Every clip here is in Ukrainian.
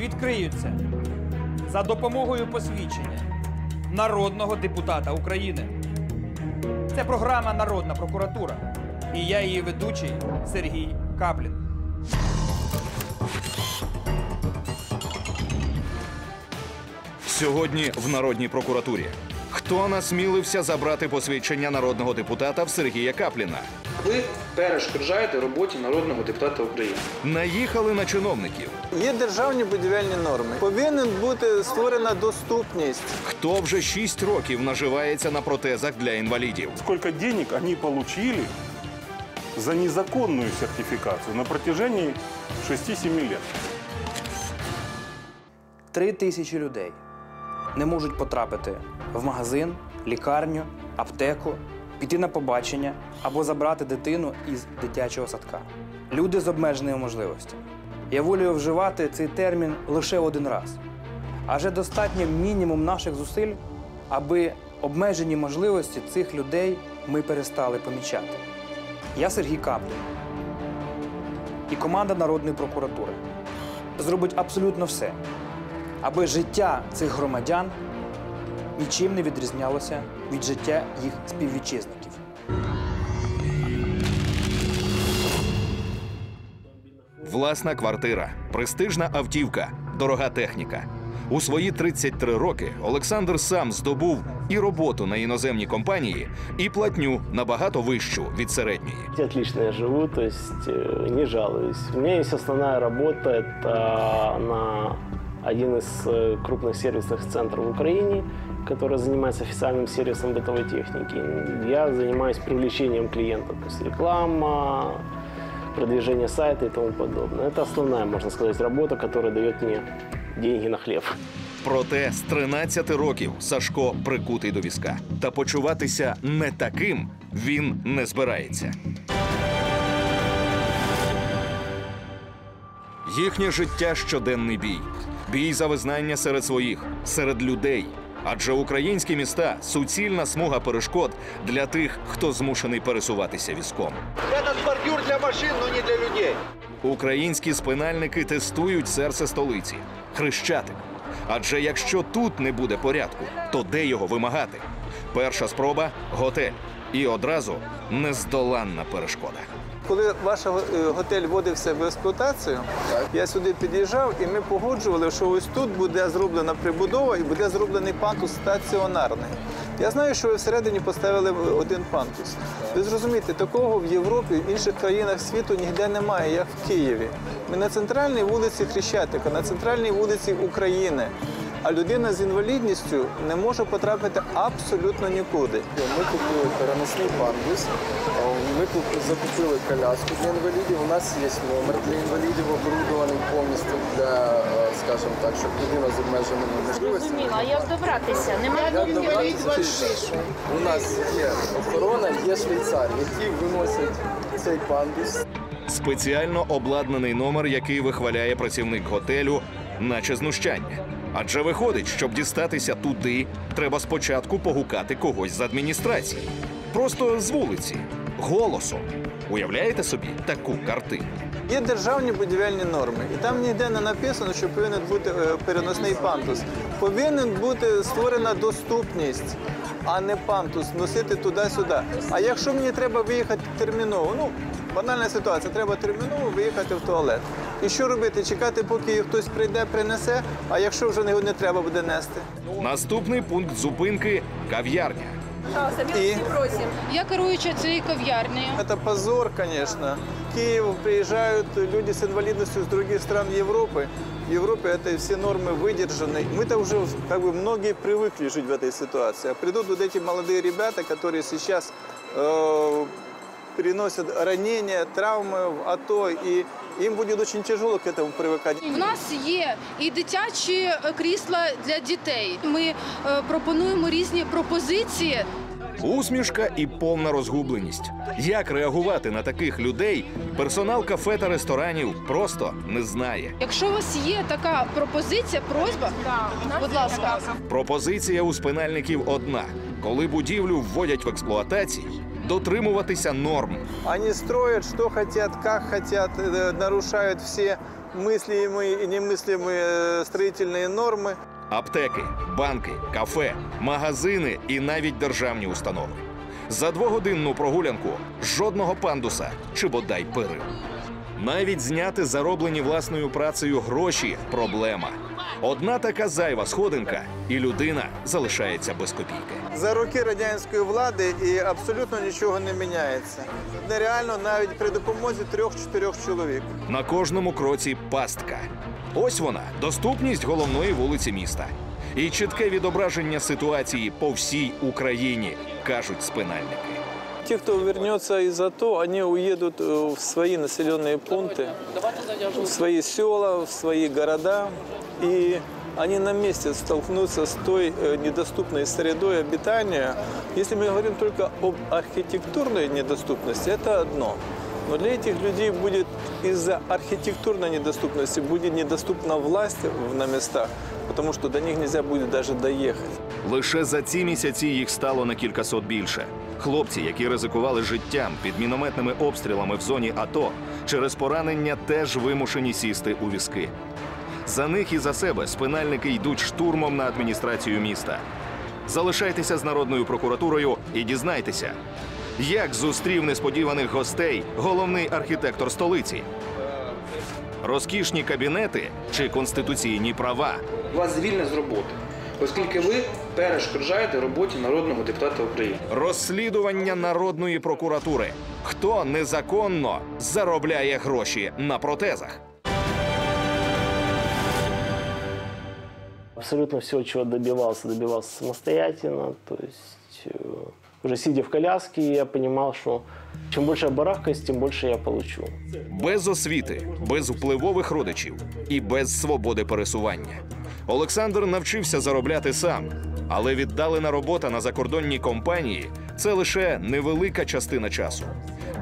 відкриються за допомогою посвідчення народного депутата України. Це програма Народна прокуратура. І я її ведучий Сергій Каплін. Сьогодні в Народній прокуратурі. Хто насмілився забрати посвідчення народного депутата в Сергія Капліна? Ви перешкоджаєте роботі народного депутата України. Наїхали на чиновників. Є державні будівельні норми. Повинен бути створена доступність. Хто вже 6 років наживається на протезах для інвалідів? сколько денег они получили за незаконную сертификацию на протяжении 6-7 лет. Три тисячі людей не можуть потрапити в магазин, лікарню, аптеку, піти на побачення або забрати дитину із дитячого садка. Люди з обмеженими можливостями. Я волію вживати цей термін лише один раз. Адже достатньо мінімум наших зусиль, аби обмежені можливості цих людей ми перестали помічати. Я Сергій Каплін і команда Народної прокуратури зробить абсолютно все, аби життя цих громадян нічим не відрізнялося від життя їх співвітчизників. Власна квартира, престижна автівка, дорога техніка. У свої 33 роки Олександр сам здобув і роботу на іноземній компанії, і платню набагато вищу від середньої. Отлично я живу, то есть э, не жалуюсь. У меня есть основная работа, это на один из э, крупных сервисных центров в Украине, который занимается официальным сервисом бытовой техники. Я занимаюсь привлечением клиентов, то есть реклама, продвижение сайта и тому подобное. Это основная, можно сказать, работа, которая дает мне деньги на хлеб. Проте з 13 років Сашко прикутий до візка. Та почуватися не таким він не збирається. Їхнє життя щоденний бій. Бій за визнання серед своїх, серед людей. Адже українські міста суцільна смуга перешкод для тих, хто змушений пересуватися візком. Этот бордюр для машин, но не для людей. Українські спинальники тестують серце столиці Хрещатик. Адже якщо тут не буде порядку, то де його вимагати? Перша спроба готель. І одразу нездоланна перешкода. Коли ваш е, готель вводився в експлуатацію, я сюди під'їжджав і ми погоджували, що ось тут буде зроблена прибудова і буде зроблений пантус стаціонарний. Я знаю, що ви всередині поставили один пантус. Ви зрозумієте, такого в Європі, в інших країнах світу ніде немає, як в Києві. Ми на центральній вулиці Хрещатика, на центральній вулиці України. А людина з інвалідністю не може потрапити абсолютно нікуди. Ми купили переносний пандус, ми куп- закупили коляску для інвалідів. У нас є номер для інвалідів, оборудований повністю для, е, скажімо так, щоб людина з обмеженими можливостями. Зрозуміла, а як добратися? Немає добратися? У нас є охорона, є швейцар, які виносять цей пандус. Спеціально обладнаний номер, який вихваляє працівник готелю, наче знущання. Адже виходить, щоб дістатися туди, треба спочатку погукати когось з адміністрації. Просто з вулиці, голосом. Уявляєте собі таку картину? Є державні будівельні норми, і там ніде не написано, що повинен бути е, переносний пантус. Повинен бути створена доступність, а не пантус носити туди-сюди. А якщо мені треба виїхати терміново, ну банальна ситуація, треба терміново виїхати в туалет. І що робити? Чекати, поки хтось прийде, принесе. А якщо вже його не треба буде нести? Наступний пункт зупинки кав'ярня. І Я керуюча цією кав'ярнею. Это позор, конечно. В Киев приезжают люди с инвалидностью с других стран Европы. В Европе это все нормы выдержаны. Мы-то уже, как бы, многие привыкли жить в этой ситуации. А придут вот эти молодые ребята, которые сейчас э, переносят ранения, травмы в АТО, и им будет очень тяжело к этому привыкать. В нас є і дитячі е, крісла для дітей. Ми е, пропонуємо різні пропозиції. Усмішка і повна розгубленість. Як реагувати на таких людей, персонал кафе та ресторанів просто не знає. Якщо у вас є така пропозиція, просьба, будь ласка. Пропозиція у спинальників одна: коли будівлю вводять в експлуатацію, дотримуватися норм. Они строят, что хотят, как хотят, э, нарушают все мыслимые и немыслимые э, строительные нормы. Аптеки, банки, кафе, магазини і навіть державні установи. За двогодинну прогулянку жодного пандуса чи бодай перил. Навіть зняти зароблені власною працею гроші проблема. Одна така зайва сходинка, і людина залишається без копійки. За роки радянської влади і абсолютно нічого не міняється. Нереально навіть при допомозі трьох-чотирьох чоловік. На кожному кроці пастка. Ось вона доступність головної вулиці міста. І чітке відображення ситуації по всій Україні, кажуть спинальники. Те, кто вернется из АТО, они уедут э, в свои населенные пункты, в свои села, в свои города. И они на месте столкнутся с той э, недоступной средой обитания. Если мы говорим только об архитектурной недоступности, это одно. Но для этих людей будет из-за архитектурной недоступности будет недоступна власть в- на местах, потому что до них нельзя будет даже доехать. Лише за ці місяці їх стало на кількасот більше. Хлопці, які ризикували життям під мінометними обстрілами в зоні АТО, через поранення теж вимушені сісти у візки. За них і за себе спинальники йдуть штурмом на адміністрацію міста. Залишайтеся з народною прокуратурою і дізнайтеся, як зустрів несподіваних гостей головний архітектор столиці. Розкішні кабінети чи конституційні права. Вас звільнять з роботи, оскільки ви перешкоджаєте роботі народного депутата України. Розслідування народної прокуратури. Хто незаконно заробляє гроші на протезах? Абсолютно все, чего добивался, добивался самостоятельно. То есть э, уже сидя в коляске, я понимал, что чем больше я барахкаюсь, тем больше я получу. Без освіти, без впливових родичів і без свободи пересування. Олександр навчився заробляти сам, але віддалена робота на закордонній компанії це лише невелика частина часу.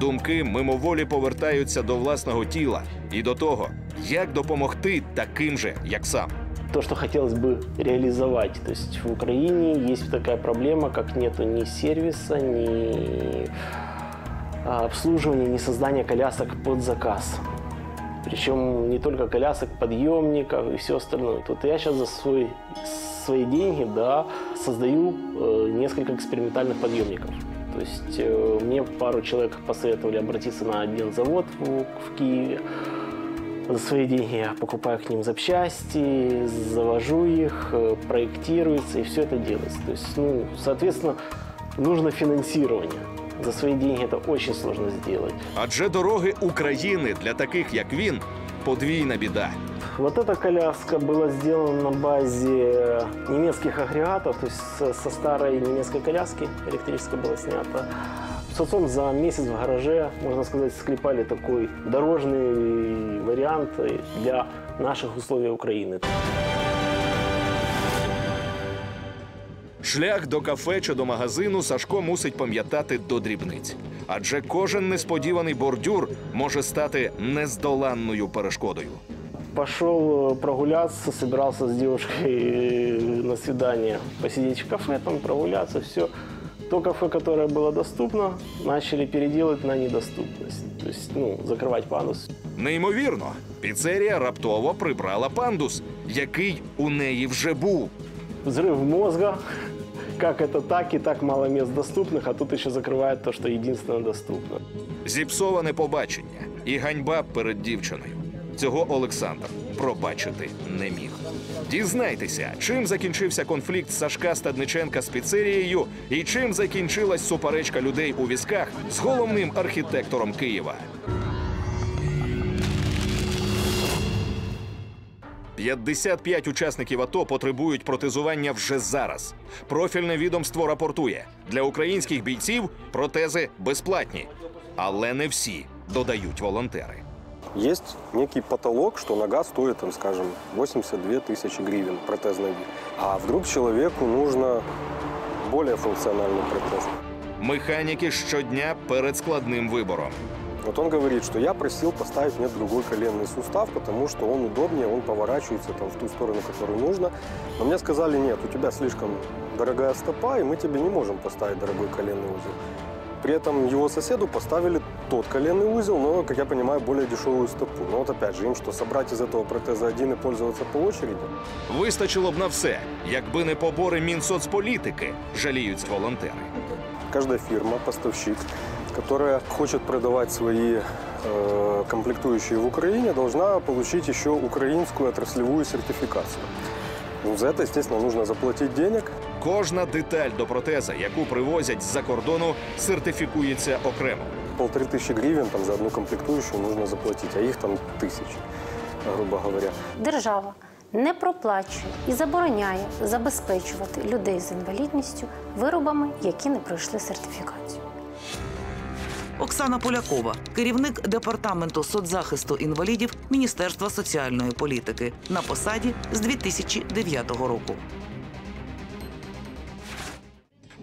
Думки мимоволі повертаються до власного тіла і до того, як допомогти таким же, як сам. То, что хотелось бы реализовать. То есть в Украине есть такая проблема, как нету ни сервиса, ни а, обслуживания, ни создания колясок под заказ. Причем не только колясок, подъемников и все остальное. Тут я сейчас за свой, свои деньги да, создаю э, несколько экспериментальных подъемников. То есть э, мне пару человек посоветовали обратиться на один завод в, в Киеве За свои деньги я покупаю к ним запчасти, завожу их, э, проектируется, и все это делается. То есть, ну, соответственно, нужно финансирование. За свои деньги это очень сложно сделать. Адже дороги України для таких, як він, подвійна біда. Вот эта коляска была сделана на базе немецких агрегатов, то есть со, со старой немецкой коляски электрической было снято. С отцом за месяц в гараже, можно сказать, склепали такой дорожный вариант для наших условий Украины. Шлях до кафе чи до магазину Сашко мусить пам'ятати до дрібниць. Адже кожен несподіваний бордюр може стати нездоланною перешкодою. Пошел э, прогуляться, собирался с девушкой э, на свидание посидеть в кафе, там прогуляться, все. То кафе, которое было доступно, начали переделать на недоступность. То есть, ну, закрывать пандус. Неймовірно, піцерія раптово прибрала пандус, який у неї вже був. Взрыв мозга. Как это так и так мало мест доступных, а тут еще закрывают то, что единственно доступно. Зіпсоване побачення і ганьба перед дівчиною. Цього Олександр пробачити не міг. Дізнайтеся, чим закінчився конфлікт Сашка Стадниченка з піцерією і чим закінчилась суперечка людей у візках з головним архітектором Києва. 55 учасників АТО потребують протезування вже зараз. Профільне відомство рапортує: для українських бійців протези безплатні, але не всі додають волонтери. Есть некий потолок, что нога стоит, там, скажем, 82 тысячи гривен, протез ноги. А вдруг человеку нужно более функциональный протез. Механіки щодня перед складним вибором. Вот он говорит, что я просил поставить мне другой коленный сустав, потому что он удобнее, он поворачивается там, в ту сторону, которую нужно. Но мне сказали, нет, у тебя слишком дорогая стопа, и мы тебе не можем поставить дорогой коленный узел. При этом его соседу поставили тот коленный узел, но, как я понимаю, более дешевую стопу. Но вот опять же, им что, собрать из этого протеза один и пользоваться по очереди? Вистачило б на все, якби не побори Мінсоцполітики, жаліють волонтери. Каждая фирма, поставщик, которая хочет продавать свои э, комплектующие в Украине, должна получить еще украинскую отраслевую сертификацию. Ну, за это, естественно, нужно заплатить денег. Кожна деталь до протеза, яку привозять з-за кордону, сертифікується окремо. Полторы тысячи гривен там, за одну комплектующую нужно заплатить, а их там тысячи, грубо говоря. Держава не проплачує і забороняє забезпечувати людей з інвалідністю виробами, які не пройшли сертифікацію. Оксана Полякова, керівник департаменту соцзахисту інвалідів Міністерства соціальної політики на посаді з 2009 року.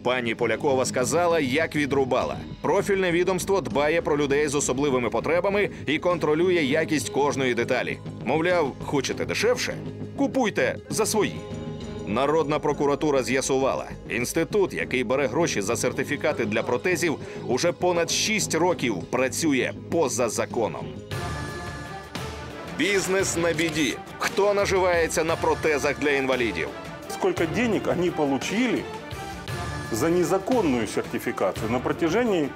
Пані Полякова сказала, як відрубала. Профільне відомство дбає про людей з особливими потребами і контролює якість кожної деталі. Мовляв, хочете дешевше? Купуйте за свої. Народна прокуратура з'ясувала, інститут, який бере гроші за сертифікати для протезів, уже понад 6 років працює поза законом. Бізнес на біді. Хто наживається на протезах для інвалідів? Сколько денег они получили за незаконную сертификацию на протяжении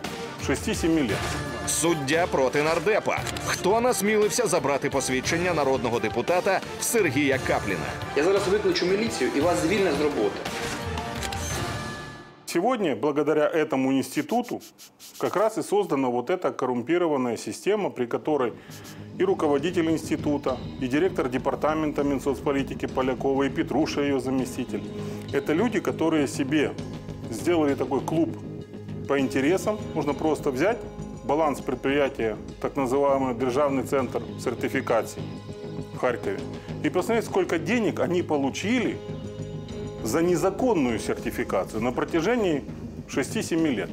6-7 лет. Суддя проти нардепа. Хто насмілився забрати посвідчення народного депутата Сергія Капліна? Я зараз викличу міліцію і вас звільнять з роботи. Сегодня, благодаря этому институту, как раз и создана вот эта коррумпированная система, при которой и руководитель института, и директор департамента Минсоцполитики Полякова, и Петруша, ее заместитель. Это люди, которые себе сделали такой клуб по интересам. Можно просто взять баланс предприятия, так называемый Державный центр сертификации в Харькове, и посмотреть, сколько денег они получили за незаконную сертификацию на протяжении 6-7 лет.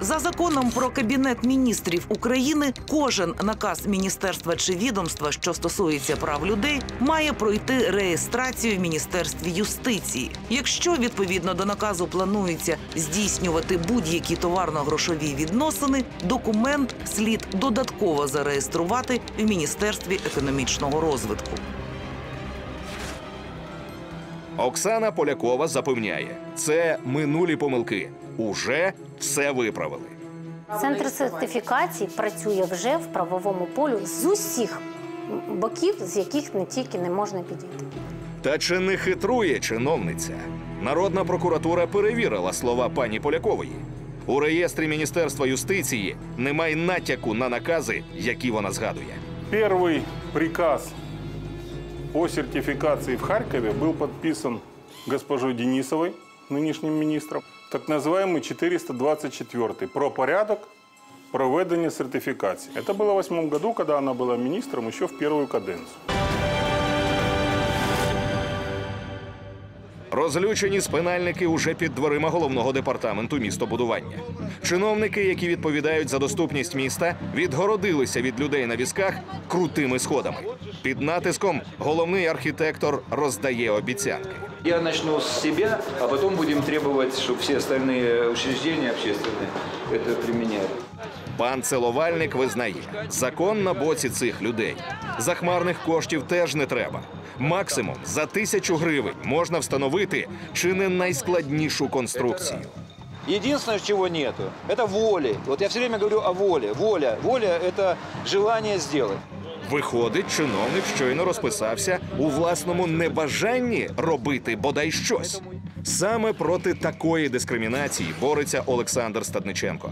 За законом про кабінет міністрів України кожен наказ міністерства чи відомства, що стосується прав людей, має пройти реєстрацію в міністерстві юстиції. Якщо відповідно до наказу планується здійснювати будь-які товарно-грошові відносини, документ слід додатково зареєструвати в міністерстві економічного розвитку. Оксана Полякова запевняє, це минулі помилки Уже все виправили. Центр сертифікації працює вже в правовому полю з усіх боків, з яких не тільки не можна підійти. Та чи не хитрує чиновниця? Народна прокуратура перевірила слова пані Полякової. У реєстрі Міністерства юстиції немає натяку на накази, які вона згадує. Первый приказ о сертификации в Харькове был подписан госпожой Денисовой, нынешним министром, так называемый 424 про порядок проведения сертификации. Это было в восьмом году, когда она была министром еще в первую каденцию. Розлючені спинальники уже під дверима головного департаменту містобудування. Чиновники, які відповідають за доступність міста, відгородилися від людей на візках крутими сходами. Під натиском головний архітектор роздає обіцянки. Я начну с себя, а потом будем требовать, чтобы все остальные учреждения общественные это применяли. Пан Целовальник визнає, закон на боці цих людей. Захмарних коштів теж не треба. Максимум за тисячу гривень можна встановити чи не найскладнішу конструкцію. Единственное, чего нету, это воли. Вот я все время говорю о воле. Воля. Воля – это желание сделать. Виходить, чиновник щойно розписався у власному небажанні робити бодай щось. Саме проти такої дискримінації бореться Олександр Стадниченко.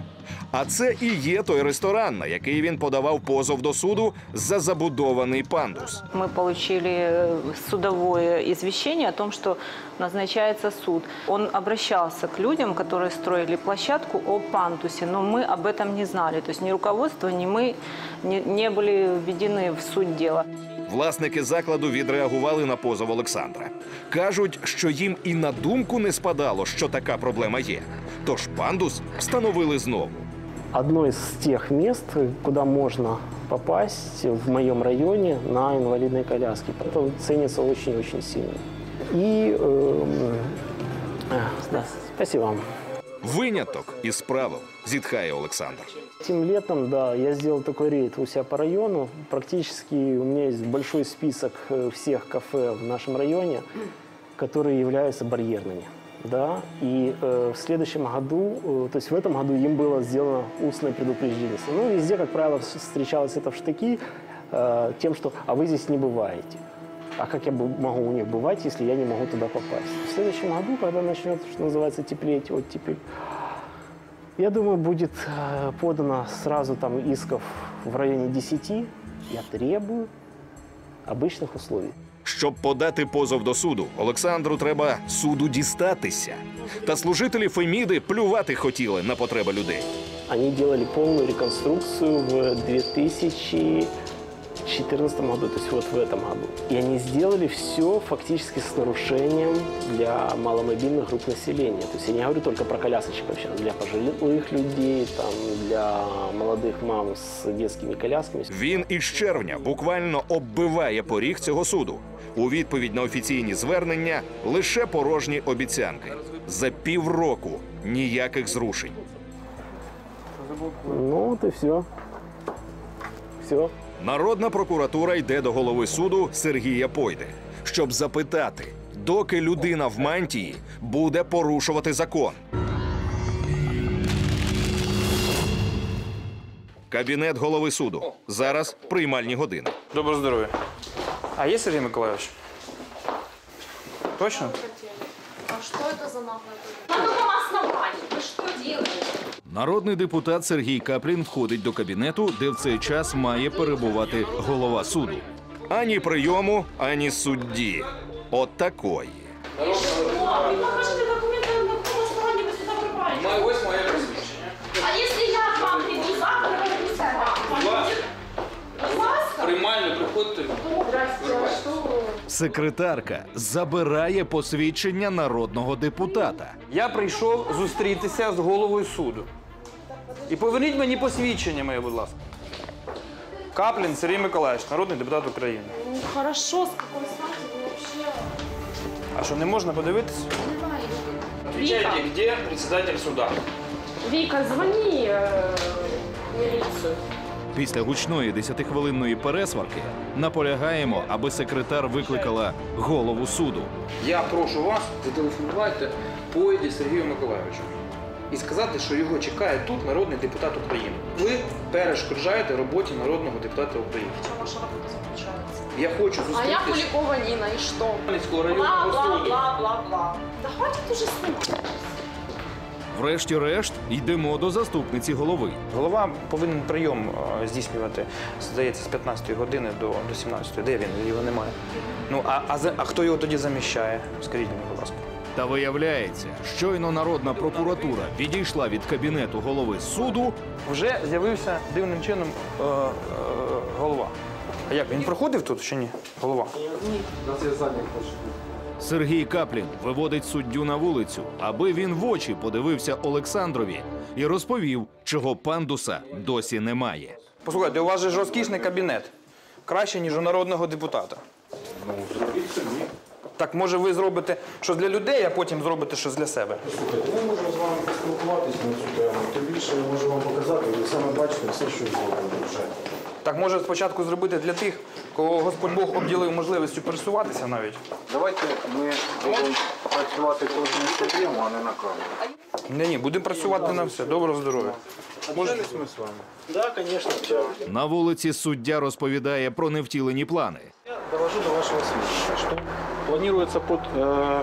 А це і є той ресторан, на який він подавав позов до суду за забудований пандус. Мы получили э, судовое извещение о том, что назначается суд. Он обращался к людям, которые строили площадку о пандусе, но мы об этом не знали. То есть ни руководство, ни мы не, не были введены в суть дела. Власники закладу відреагували на позов Олександра. Кажуть, що їм і на думку не спадало, що така проблема є. Тож пандус встановили знову. Одно из тех мест, куда можно попасть в моем районе на инвалидной коляске. Это ценится очень-очень сильно. И эм, э, да, спасибо вам. Виняток із правил, зітхає Олександр. Этим летом, да, я сделал такой рейд у себя по району. Практически у меня есть большой список э, всех кафе в нашем районе, Которые являются барьерными. Да, и э, в следующем году, э, то есть в этом году им было сделано устное предупреждение. Ну, везде, как правило, вс- встречалось это в штыки э, тем, что «а вы здесь не бываете». А как я могу у них бывать, если я не могу туда попасть? В следующем году, когда начнет, что называется, теплеть оттепель, я думаю, будет э, подано сразу там исков в районе 10. Я требую обычных условий. Щоб подати позов до суду, Олександру треба суду дістатися. Та служителі Феміди плювати хотіли на потреби людей. Вони робили повну реконструкцію в 2014 году, то есть вот в этом году. И они сделали все фактически с нарушением для маломобильных групп населения. То есть я не говорю только про колясочников сейчас, для пожилых людей, там, для молодых мам с детскими колясками. Він із червня буквально оббиває поріг цього суду. У відповідь на офіційні звернення лише порожні обіцянки. За півроку ніяких зрушень. Ну вот и все. Все. Народна прокуратура йде до голови суду Сергія Пойди, щоб запитати, доки людина в мантії буде порушувати закон. Кабінет голови суду. Зараз приймальні години. Доброго здоров'я. А є Сергій Миколайович? Точно? А что это за наглое? На каком основании? Вы что делаете? Народний депутат Сергій Каплін входить до кабінету, де в цей час має перебувати голова суду. Ані прийому, ані судді. От такої. Вы покажите документы, на каком основании вы сюда попали. Ось моє посвідчення. А если я к вам приду завтра, вы будете вам? Будь ласка. Приймально приходьте. Здрасте, а что вы? Секретарка забирає посвідчення народного депутата. Я прийшов зустрітися з головою суду. І поверніть мені посвідчення моє, будь ласка. Каплін Сергій Миколаївич, народний депутат України. Ну хорошо, с какой стати вообще? А що, не можна подивитися? Вика, де председатель суда? Вика, звони э, в милицию. Після гучної 10-хвилинної пересварки наполягаємо, аби секретар викликала голову суду. Я прошу вас зателефонувати Пойді Сергію Миколайовичу і сказати, що його чекає тут народний депутат України. Ви перешкоджаєте роботі народного депутата України. Чем ваша работа заключается? Я хочу А я зустрітися Куликова Нина, и что? Хмельницького районного. Бла-бла-бла-бла-бла. Да хватит уже снимать. Врешті-решт йдемо до заступниці голови. Голова повинен прийом е, здійснювати, здається, з 15 години до, до 17. Де він? Його немає. Ну, а, а, за- а хто його тоді заміщає? Скажіть мені, будь ласка. Та виявляється, щойно народна прокуратура відійшла від кабінету голови суду. Вже з'явився дивним чином е, е, голова. А як він проходив тут чи ні? Голова. Ні. Сергій Каплін виводить суддю на вулицю, аби він в очі подивився Олександрові і розповів, чого пандуса досі немає. Послухайте, у вас же ж розкішний кабінет. Краще, ніж у народного депутата. Ну, зробіть собі. Так може ви зробите щось для людей, а потім зробите щось для себе. Слухайте, ми можемо з вами поспілкуватися на цю тему. Тим більше я можу вам показати, ви саме бачите все, що зроблено вже. Так може спочатку зробити для тих, кого Господь Бог обділив можливістю пересуватися навіть. Давайте ми будемо працювати кожну проблему, а не на камеру. Ні, ні, будемо працювати на все. Доброго здоров'я. Общались ми з вами? Да, конечно. На вулиці суддя розповідає про невтілені плани. Довожу до вашего сведения, что планируется под э,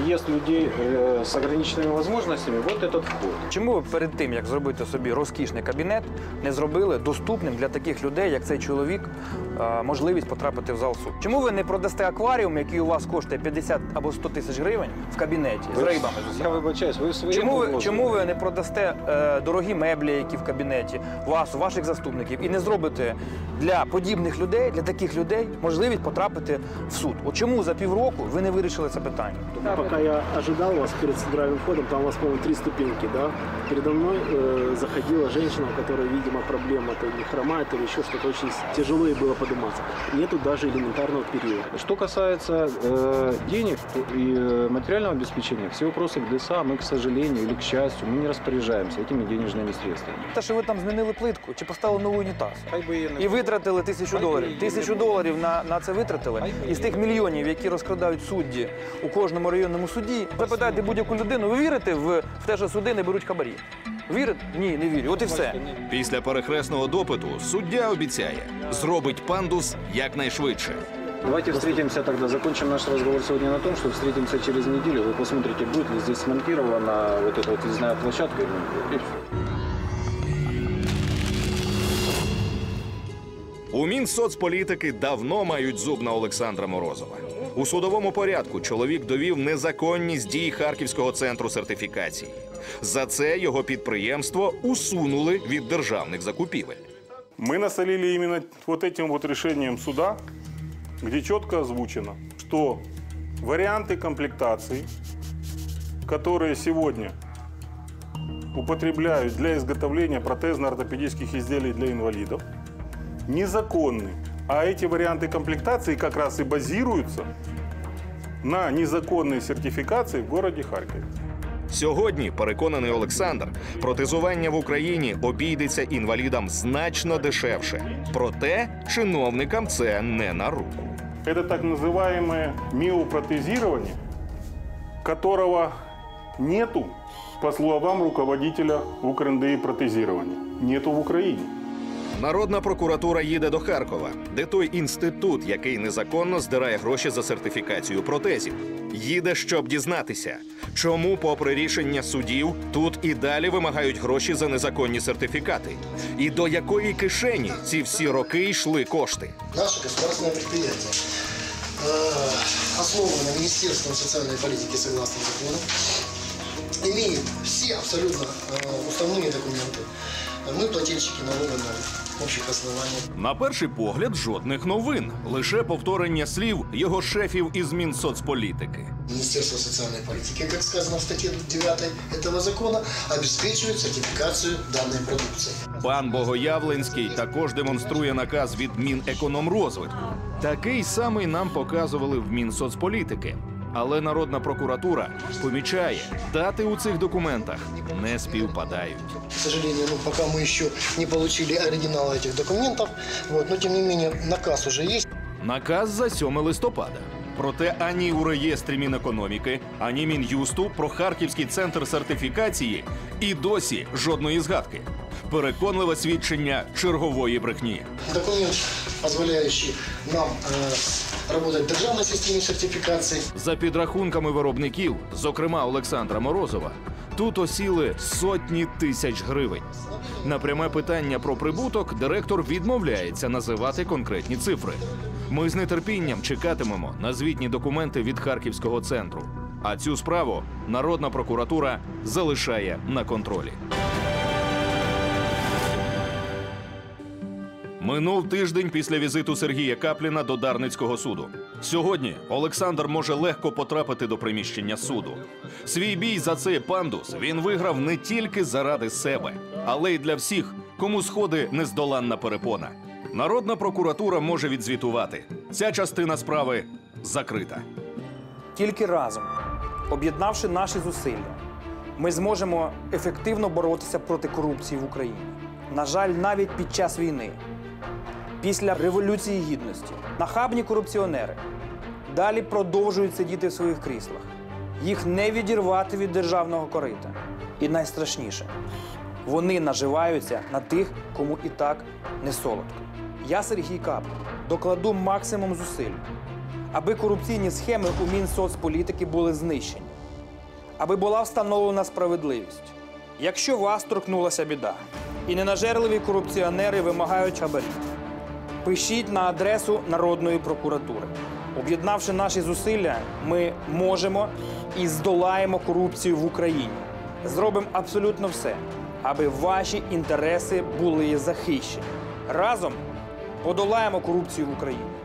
въезд людей э, с ограниченными возможностями вот этот вход. Чому ви перед тим, як зробити собі розкішний кабінет, не зробили доступним для таких людей, як цей чоловік, е, можливість потрапити в зал суду? Чому ви не продасте акваріум, який у вас коштує 50 або 100 тисяч гривень в кабінеті з Ви- рибами? з усіма? Я вибачаюсь, ви в своєму Чому ви, розумі. чому ви не продасте е, дорогі меблі, які в кабінеті, вас, ваших заступників, і не зробите для подібних людей, для таких людей можливість потрапити в суд? От чому за півроку ви не вирішили це питання? Пока я ожидал вас перед центральным входом, там у вас, по-моему, три ступеньки, да? Передо мной э, заходила женщина, у которой, видимо, проблема, то ли хромает, или еще что-то, очень с- тяжело ей было подниматься. Нету даже элементарного периода. Что касается э, денег и э, материального обеспечения, все вопросы к ДСА мы, к сожалению или к счастью, мы не распоряжаемся этими денежными средствами. Те, що ви там змінили плитку чи поставили новий унітаз. Хай би і не І витратили тисячу Хай би доларів. і не Тисячу було. доларів на, на це витратили. І з тих мільйонів, які розкрадають судді у кожному районному суді, запитайте будь-яку людину, ви вірите в, в те, що суди не беруть хабарі? Вірите? Ні, не вірю. От і все. Після перехресного допиту суддя обіцяє зробить пандус якнайшвидше. Давайте встретимся тогда, закончим наш разговор сегодня на том, что встретимся через неделю, вы посмотрите, будет ли здесь смонтирована вот эта вот въездная площадка. или нет. И всё. У Мінсоцполітики давно мають зуб на Олександра Морозова. У судовому порядку чоловік довів незаконність дій Харківського центру сертифікації. За це його підприємство усунули від державних закупівель. Мы насолили именно вот этим вот решением суда, где четко озвучено, что варианты комплектации, которые сегодня употребляют для изготовления протезно-ортопедических изделий для инвалидов, незаконны. А эти варианты комплектации как раз и базируются на незаконной сертификации в городе Харькове. Сьогодні, переконаний Олександр, протезування в Україні обійдеться інвалідам значно дешевше. Проте чиновникам це не на руку. Это так называемое миопротезирование, которого нету, по словам руководителя УКРНДИ протезирования. Нету в Украине. Народна прокуратура їде до Харкова, де той інститут, який незаконно здирає гроші за сертифікацію протезів. Їде, щоб дізнатися, чому, попри рішення судів, тут і далі вимагають гроші за незаконні сертифікати, і до якої кишені ці всі роки йшли кошти. Наше государственное предприятие, э, основанное Министерством социальной политики согласно закону, имеет все абсолютно э, уставные документы. Мы плательщики налога на общих основаниях. На перший погляд, жодних новин, лише повторення слів його шефів із Мінсоцполітики. Министерство социальной политики, как сказано в статье 9 этого закона, обеспечивает сертификацию данной продукции. Пан Богоявленський також демонструє наказ від Мінекономрозвитку. Такий самий нам показували в Мінсоцполітики. Але Народна прокуратура помічає, дати у цих документах не співпадають. К сожалению, ну, пока мы еще не получили оригинала этих документов, вот, но тем не менее наказ уже есть. Наказ за 7 листопада. Проте ані у реєстрі Мінекономіки, ані Мін'юсту про Харківський центр сертифікації і досі жодної згадки. Переконливе свідчення чергової брехні. Документ, позволяющий нам э, работать в державной системе сертификации. За підрахунками виробників, зокрема Олександра Морозова, тут осіли сотні тисяч гривень. На пряме питання про прибуток директор відмовляється називати конкретні цифри. Ми з нетерпінням чекатимемо на звітні документи від Харківського центру. А цю справу Народна прокуратура залишає на контролі. Минув тиждень після візиту Сергія Капліна до Дарницького суду. Сьогодні Олександр може легко потрапити до приміщення суду. Свій бій за цей пандус він виграв не тільки заради себе, але й для всіх, кому сходи нездоланна перепона. Народна прокуратура може відзвітувати. Ця частина справи закрита. Тільки разом, об'єднавши наші зусилля, ми зможемо ефективно боротися проти корупції в Україні. На жаль, навіть під час війни, після Революції Гідності, нахабні корупціонери далі продовжують сидіти в своїх кріслах. Їх не відірвати від державного корита. І найстрашніше, вони наживаються на тих, кому і так не солодко. Я Сергій Каплін. докладу максимум зусиль, аби корупційні схеми у Мінсоцполітики були знищені, аби була встановлена справедливість. Якщо вас торкнулася біда, і ненажерливі корупціонери вимагають хабарів, пишіть на адресу Народної прокуратури. Об'єднавши наші зусилля, ми можемо і здолаємо корупцію в Україні. Зробимо абсолютно все, аби ваші інтереси були захищені. Разом подолаємо корупцію в Україні.